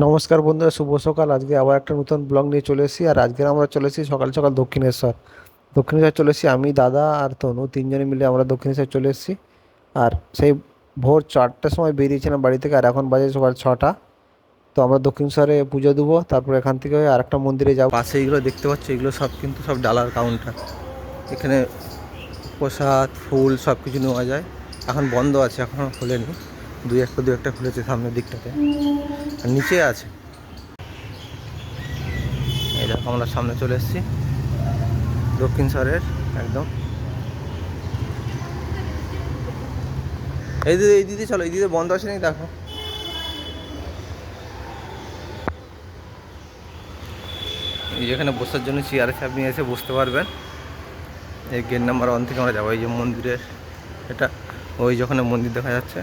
নমস্কার বন্ধুরা, শুভ সকাল। আজকে আবার একটা নতুন ব্লগ নিয়ে চলে এসেছি। আর আজকে আমরা চলে এসেছি সকাল সকাল দক্ষিণেশ্বর। দক্ষিণেশ্বর চলে এসেছি আমি, দাদা আর তনু, তিনজনে মিলে আমরা দক্ষিণেশ্বর চলে এসেছি। আর সেই ভোর চারটার সময় বেরিয়েছিলাম বাড়ি থেকে, আর এখন বাজে সকাল ছটা। তো আমরা দক্ষিণেশ্বরে পুজো দেবো, তারপর এখান থেকে আরেকটা মন্দিরে যাব। পাশে এগুলো দেখতে পাচ্ছি, এগুলো সব কিন্তু সব ডালার কাউন্টার এখানে প্রসাদ, ফুল সব কিছু নেওয়া যায়। এখন বন্ধ আছে এখনও খোলেনি। দুই একটা দু একটা খুলেছে সামনের দিকটাতে। আর নিচে আছে। এই দেখো, আমরা সামনে চলে এসেছি। দক্ষিণ শহরের একদম। এই দিদি এই দিদি, চলো, এই দিদি বন্ধ আছে নাকি দেখো। এই যেখানে বসার জন্য চেয়ার আছে আপনি এসে বসতে পারবেন। এই গেট নাম্বার ওয়ান থেকে আমরা যাব, এই যে মন্দিরের, এটা ওই যখন মন্দির দেখা যাচ্ছে।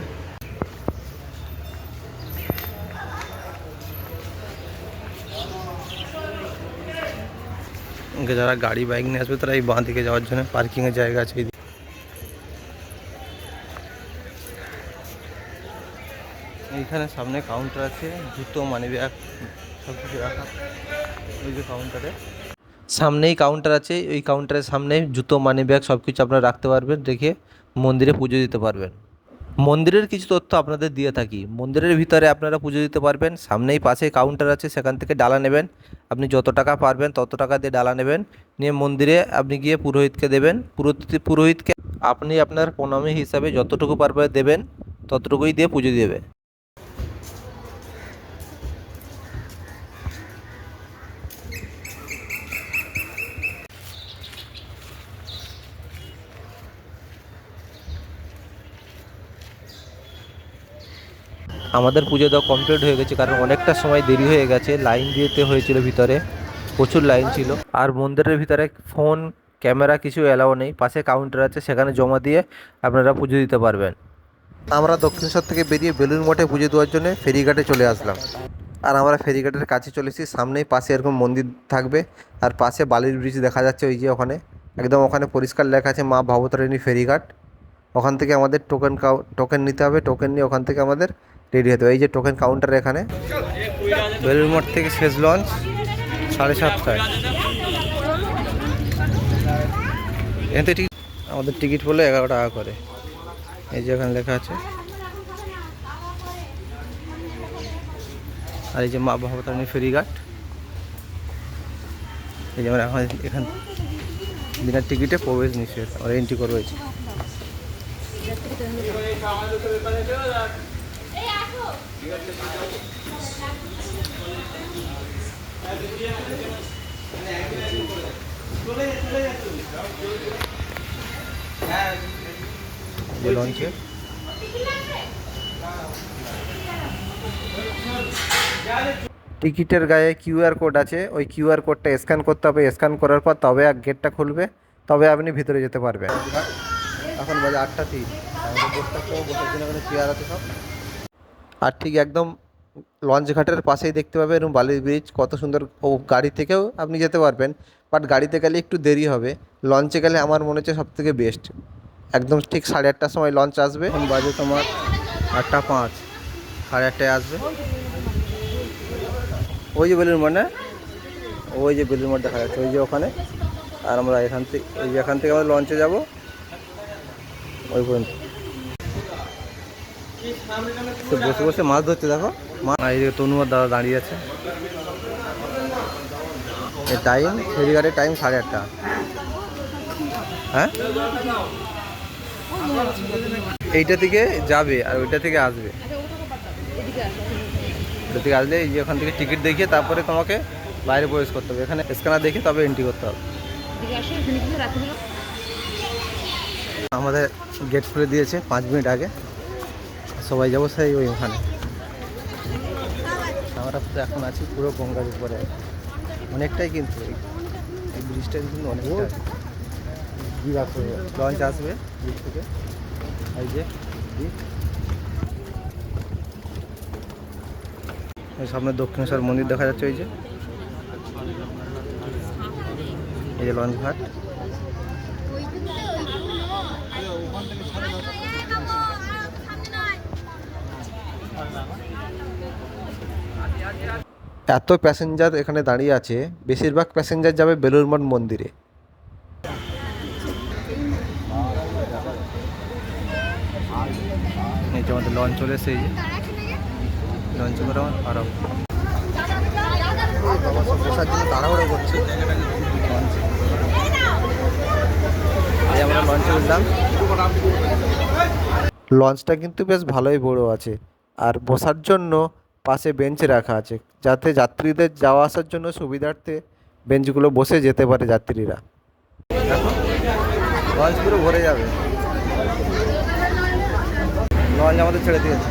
ওকে যারা গাড়ি বাইক নিয়ে আসবে, তারা এই বাঁ দিকে যাওয়ার জন্য পার্কিংয়ের জায়গা আছে। এইখানে সামনে কাউন্টার আছে, জুতো মানি ব্যাগ সব কিছু রাখা। ওই যে কাউন্টারে সামনেই কাউন্টার আছে ওই কাউন্টারের সামনে জুতো মানি ব্যাগ সব কিছু আপনারা রাখতে পারবেন, রেখে মন্দিরে পুজো দিতে পারবেন। মন্দিরের কিছু তথ্য আপনাদের দিয়ে থাকি। মন্দিরের ভিতরে আপনারা পুজো দিতে পারবেন, সামনেই পাশে কাউন্টার আছে, সেখান থেকে ডালা নেবেন। আপনি যত টাকা পারবেন, তত টাকা দিয়ে ডালা নেবেন। নিয়ে মন্দিরে আপনি গিয়ে পুরোহিতকে দেবেন। পুরোহিত, পুরোহিতকে আপনি আপনার প্রণামী হিসাবে যতটুকু পারবেন দেবেন, ততটুকুই দিয়ে পুজো দেবে। আমাদের পুজো দেওয়া কমপ্লিট হয়ে গেছে, কারণ অনেকটা সময় দেরি হয়ে গেছে। লাইন দিতে হয়েছিল ভিতরে, প্রচুর লাইন ছিল। আর মন্দিরের ভিতরে ফোন ক্যামেরা কিছু অ্যালাও নেই, পাশে কাউন্টার আছে, সেখানে জমা দিয়ে আপনারা পুজো দিতে পারবেন। আমরা দক্ষিণেশ্বর থেকে বেরিয়ে বেলুর মঠে পুজো দেওয়ার জন্য ফেরিঘাটে চলে আসলাম। আর আমরা ফেরিঘাটের কাছে চলে এসেছি, সামনেই পাশে এরকম মন্দির থাকবে, আর পাশে বালির ব্রিজ দেখা যাচ্ছে ওই যে ওখানে। একদম ওখানে পরিষ্কার লেখা আছে, মা ভবতারিণী ফেরিঘাট। ওখান থেকে আমাদের টোকেন টোকেন নিতে হবে টোকেন নিয়ে ওখান থেকে আমাদের রেডি হতে হবে এই যে টোকেন কাউন্টার এখানে বেলুর মঠ থেকে শেষ লঞ্চ সাড়ে সাতটায়। এতে টিকিট আমাদের টিকিট পড়ল এগারো টাকা করে। এই যে এখানে লেখা আছে। আর এই যে মা ভবতারিণী ফেরিঘাট। এই যে এখন এখান বিনা টিকিটে প্রবেশ নিষেধ। আমরা এন্ট্রি করব টিকিটের গায়ে কিউআর কোড আছে ওই কিউআর কোডটা স্ক্যান করতে হবে স্ক্যান করার পর তবে গেটটা খুলবে তবে আপনি ভিতরে যেতে পারবেন এখন বাজে আটটা তিন আমাদের বসে বসার জন্য চেয়ার আছে সব আর ঠিক একদম লঞ্চ ঘাটের পাশেই দেখতে পাবেন এবং বালির ব্রিজ কত সুন্দর ও গাড়ি থেকেও আপনি যেতে পারবেন বাট গাড়িতে গেলে একটু দেরি হবে। লঞ্চে গেলে আমার মনে হচ্ছে সব থেকে বেস্ট একদম ঠিক সাড়ে আটটার সময় লঞ্চ আসবে। এখন বাজে তোমার আটটা পাঁচ, সাড়ে আটটায় আসবে। ওই যে বেলুর মানে ওই যে বেলুর মঠ দেখা যাচ্ছে, ওই যে ওখানে। আর আমরা এখান থেকে ওই যে এখান থেকে আমরা লঞ্চে যাব। ওই পর্যন্ত। তো বসে বসে মাছ ধরছে, দেখো। মা আর এই যে তনুয়ার দাদা দাঁড়িয়ে আছে। টাইম ফেরিঘাটের টাইম সাড়ে আটটা। হ্যাঁ? এইটা থেকে যাবে আর ওইটা থেকে আসবে। ওটা থেকে আসলে এই যে ওখান থেকে টিকিট দেখিয়ে তারপরে তোমাকে বাইরে প্রবেশ করতে হবে। এখানে স্ক্যানার দেখে তবে এন্ট্রি করতে হবে। আমাদের গেট খুলে দিয়েছে, পাঁচ মিনিট আগে। সবাই যাব সেই ওই ওখানে। আমরা তো এখন আছি পুরো গঙ্গার উপরে। অনেকটাই কিন্তু এই- এই ব্রিজটা কিন্তু অনেকটা। লঞ্চ আসবে ব্রিজ থেকে। এই যে সামনে দক্ষিণেশ্বর মন্দির দেখা যাচ্ছে ওই যে। এই যে লঞ্চ ঘাট এত প্যাসেঞ্জার এখানে দাঁড়িয়ে আছে বেশিরভাগ প্যাসেঞ্জার যাবে বেলুড় মঠ মন্দিরে আমাদের লঞ্চ চলে এসে লঞ্চ করে আমার আরব বসার জন্য তাড়াহুড়ো করছে লঞ্চে আমরা লঞ্চে উঠলাম লঞ্চটা কিন্তু বেশ ভালোই বড় আছে। আর বসার জন্য পাশে বেঞ্চ রাখা আছে, যাতে যাত্রীদের যাওয়া আসার জন্য সুবিধার্থে বেঞ্চগুলো বসে যেতে পারে যাত্রীরা। লঞ্চ ভরে যাবে। লঞ্চ আমাদের ছেড়ে দিয়েছে।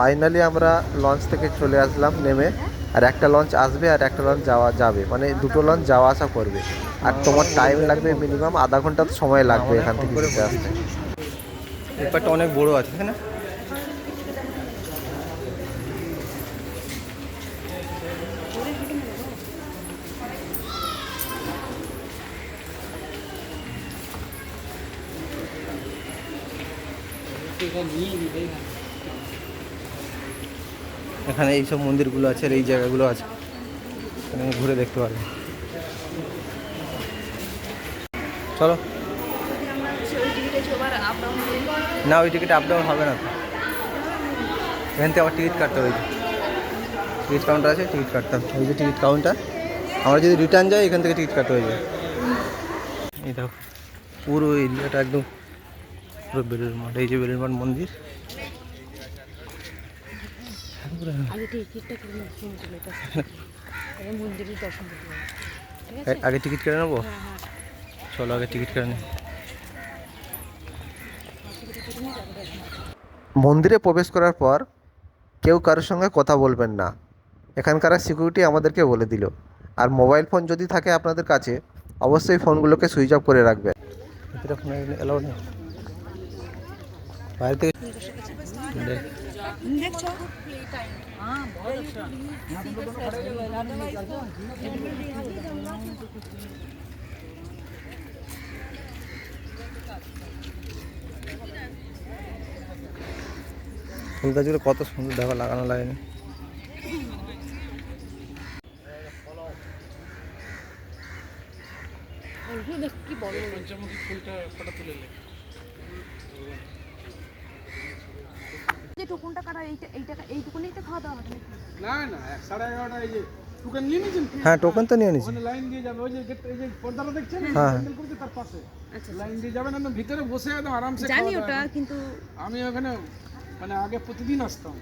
ফাইনালি আমরা লঞ্চ থেকে চলে আসলাম নেমে। আর একটা লঞ্চ আসবে আর একটা লঞ্চ যাওয়া যাবে। মানে দুটো লঞ্চ যাওয়া আসা করবে। আর তোমার টাইম লাগবে মিনিমাম আধা ঘণ্টা তো সময় লাগবে এখান থেকে যেতে আসতে। ব্যাপারটা অনেক বড় আছে না? এখানে এইসব মন্দিরগুলো আছে আর এই জায়গাগুলো আছে। এখানে ঘুরে দেখতে পারবে। চলো। না, ওই টিকিট আপ ডাউন হবে না। এখান থেকে আবার টিকিট কাটতে হবে টিকিট কাউন্টার আছে টিকিট কাটতে হবে। ওই যে টিকিট কাউন্টার আমরা যদি রিটার্ন যাই, এখান থেকে টিকিট কাটতে হয়ে যায় এই দেখো, পুরো এরিয়াটা একদম পুরো বেলুর মাঠ, এই যে বেলুর মাঠ মন্দির। আগে টিকিটটা করে নিয়ে ফোন মন্দিরের দর্শন করতে হবে। আগে টিকিট কেটে নেব? হ্যাঁ হ্যাঁ। চলো আগে টিকিট কেটে নিই মন্দিরে প্রবেশ করার পর কেউ কারোর সঙ্গে কথা বলবেন না। এখানকার সিকিউরিটি আমাদেরকে বলে দিল। আর মোবাইল ফোন যদি থাকে আপনাদের কাছে অবশ্যই ফোনগুলোকে সুইচ অফ করে রাখবেন। ফুল গাছগুলো কত সুন্দর দেখো লাগানো লাগেনি দেখ কি বড় যে টুকুনটা কাটা এইটা এইটা এইটুকুনেই তো খাওয়া দাওয়া হবে নাকি? না না এক সাড়ে এগারোটা এই যে টোকেন নিয়ে নিয়েছেন হ্যাঁ টোকেন তো নিয়ে নিছি লাইন দিয়ে যাবে ওই যে এই যে পর্দাটা দেখছেন? হ্যাঁ। করছে তার পাশে। আচ্ছা লাইন দিয়ে যাবেন একদম ভিতরে বসে একদম আরামসে জানি ওটা কিন্তু আমি ওখানে মানে আগে প্রতিদিন আসতাম।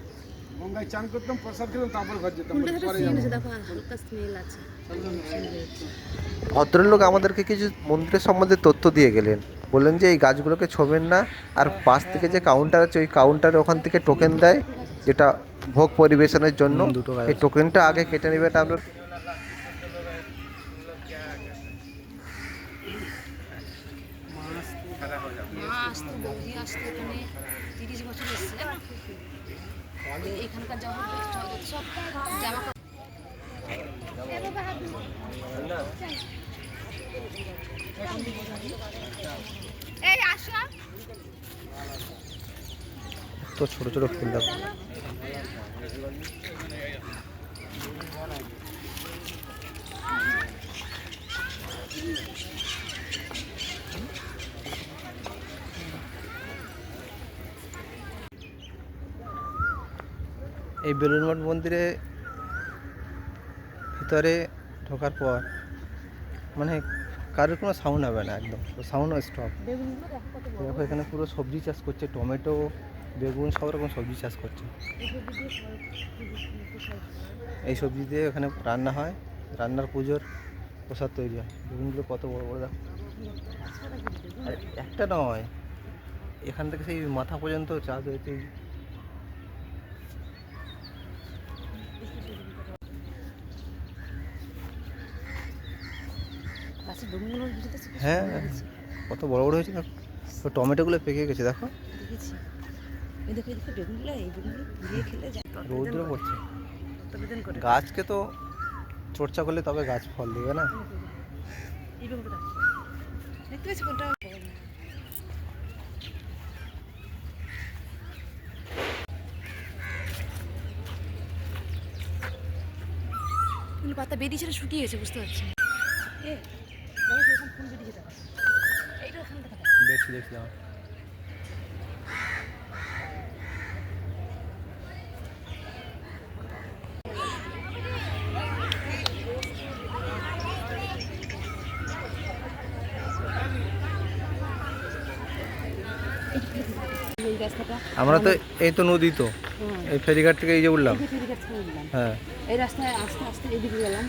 গঙ্গায় চান করতাম প্রসাদ খেতাম তারপর ঘর যেতাম। পরে স্মেল যাব। আছে দেখো হালকা স্মেল আছে। ভদ্রলোক আমাদেরকে কিছু মন্দিরের সম্বন্ধে তথ্য দিয়ে গেলেন। বললেন যে এই গাছগুলোকে ছোবেন না আর পাশ থেকে যে কাউন্টার আছে ওই কাউন্টারে ওখান থেকে টোকেন দেয় যেটা ভোগ পরিবেশনের জন্য। এই টোকেনটা আগে কেটে নেবেন আপনার এই তো ছোট ছোট ফুল দেখো এই বেলুন মঠ মন্দিরে ভিতরে ঢোকার পর মানে কারোর কোনো সাউন্ড হবে না একদম। সাউন্ড স্টপ দেখো এখানে পুরো সবজি চাষ করছে, টমেটো, বেগুন, সব রকম সবজি চাষ করছে। এই সবজি দিয়ে এখানে রান্না হয়, রান্নার পুজোর প্রসাদ তৈরি হয়। বেগুনগুলো কত বড় বড় দেখো। একটা নয়, এখান থেকে সেই মাথা পর্যন্ত চাষ হয়েছে এই বেগুনগুলো বুঝতে পারছি হ্যাঁ কত বড় বড় হয়েছে দেখো টমেটোগুলো পেকে গেছে দেখো। রৌদ্র পড়ছে। গাছকে তো চর্চা করলে তবে গাছ ফল দেবে না। পাতা বেরিয়েছে শুকিয়ে গেছে বুঝতে পারছি এ দেখো কীরকম ফুল বেরিয়েছে দেখো এইটা ওখানে দেখা দেখছি দেখছি দাও। আমরা তো এই তো নদী তো। এই ফেরিঘাট থেকে এই যে উঠলাম। হ্যাঁ। এই রাস্তায় আস্তে আস্তে এদিকে গেলাম।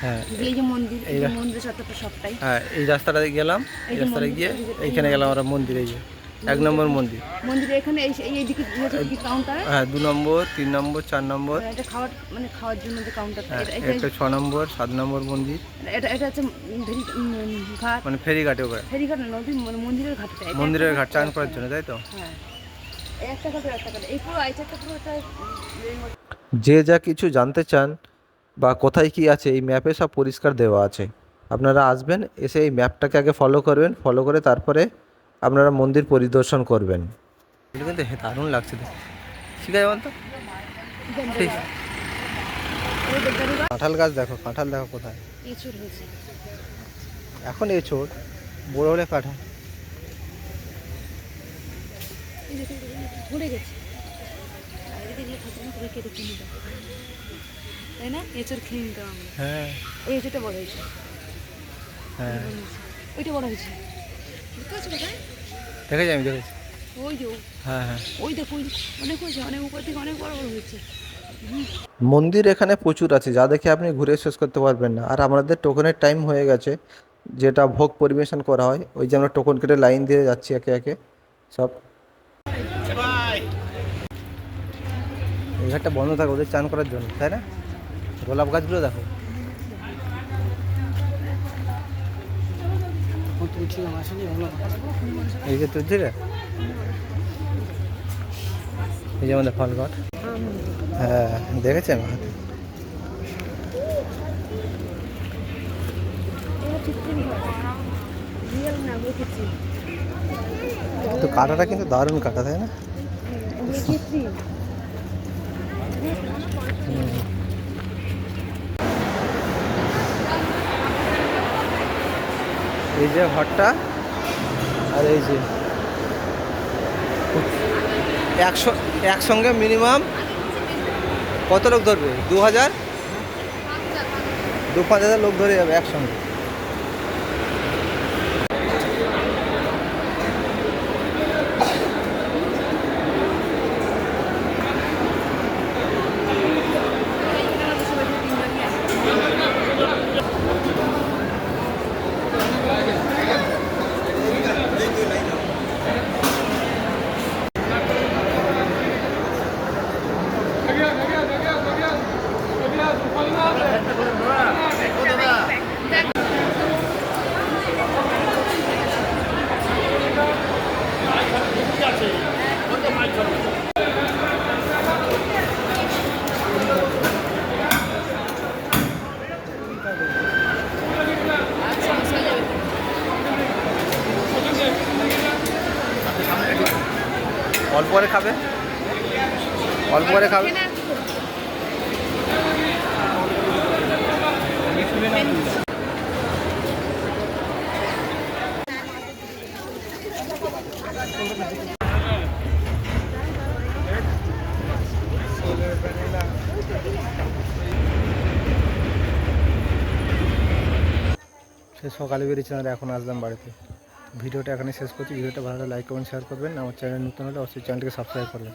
হ্যাঁ এই যে মন্দির এই এই যে রা- মন্দির চত্বরটা সবটাই। হ্যাঁ এই রাস্তাটা গেলাম এই রাস্তাটা গিয়ে এইখানে গেলাম আমরা মন্দিরে গিয়ে এক নম্বর মন্দির। মন্দিরে এখানে এই এই দিকে কাউন্টার হ্যাঁ দু নম্বর তিন নম্বর চার নম্বর। এটা খাওয়ার মানে খাওয়ার জন্য যে কাউন্টার হ্যাঁ একটা ছ নম্বর সাত নম্বর মন্দির। এটা এটা হচ্ছে ঘাট। মানে ফেরিঘাটে ওখানে। ফেরিঘাট নদী মানে মন্দিরের ঘাটটা। মন্দিরের ঘাট চান করার জন্য তাই তো? হ্যাঁ। একটা ঘাট একটা ঘাট। এই পুরো আইচারটা পুরো একটা উম, এর মধ্যে- যে যা কিছু জানতে চান বা কোথায় কি আছে এই ম্যাপে সব পরিষ্কার দেওয়া আছে। আপনারা আসবেন এসে এই ম্যাপটাকে আগে ফলো করবেন ফলো করে তারপরে আপনারা মন্দির পরিদর্শন করবেন। কিন্তু দারুণ লাগছে তো ঠিক আছে বলতো? কাঁঠাল গাছ দেখো কাঁঠাল দেখো কোথায়। এখন এই ছোট বড় হলে কাঁঠাল। ঘুরে গেছে। তাই না? এঁচড় খেয়ে নিতাম আমরা হ্যাঁ। ওই এঁচড়টা বড় হয়েছে। হ্যাঁ। ওইটা বড় হয়েছে। কোথায়? দেখেছি আমি দেখেছি। ওই যে হ্যাঁ হ্যাঁ। ওই দেখো, অনেক হয়েছে অনেক উপর থেকে অনেক বড় বড় হয়েছে। মন্দির এখানে প্রচুর আছে যা দেখে আপনি ঘুরে শেষ করতে পারবেন না। আর আমাদের টোকনের টাইম হয়ে গেছে যেটা ভোগ পরিবেশন করা হয় ওই যে আমরা টোকন কেটে লাইন দিয়ে যাচ্ছি একে একে। সব। এই ঘাটটা বন্ধ থাকে ওদের চান করার জন্য তাই না? গোলাপ গাছগুলো দেখো। এই যে তুলছি রে এই যে আমাদের ফলঘট হ্যাঁ দেখেছেন হাতে রিয়েল তো কাটাটা কিন্তু দারুণ কাটা তাই না? এই যে ঘরটা আর এই যে একশো, একসঙ্গে মিনিমাম কত লোক ধরবে? দু হাজার? দু পাঁচ হাজার লোক ধরে যাবে একসঙ্গে অল্প করে খাবে অল্প করে খাবে। সে সকালে বেরিয়েছিলাম এখন আসলাম বাড়িতে। ভিডিওটা এখানে শেষ করছি। ভিডিওটা ভালো লাইক কমেন্ট শেয়ার করবেন। আমার চ্যানেল নতুন হলে অবশ্যই চ্যানেলটিকে সাবস্ক্রাইব করবেন।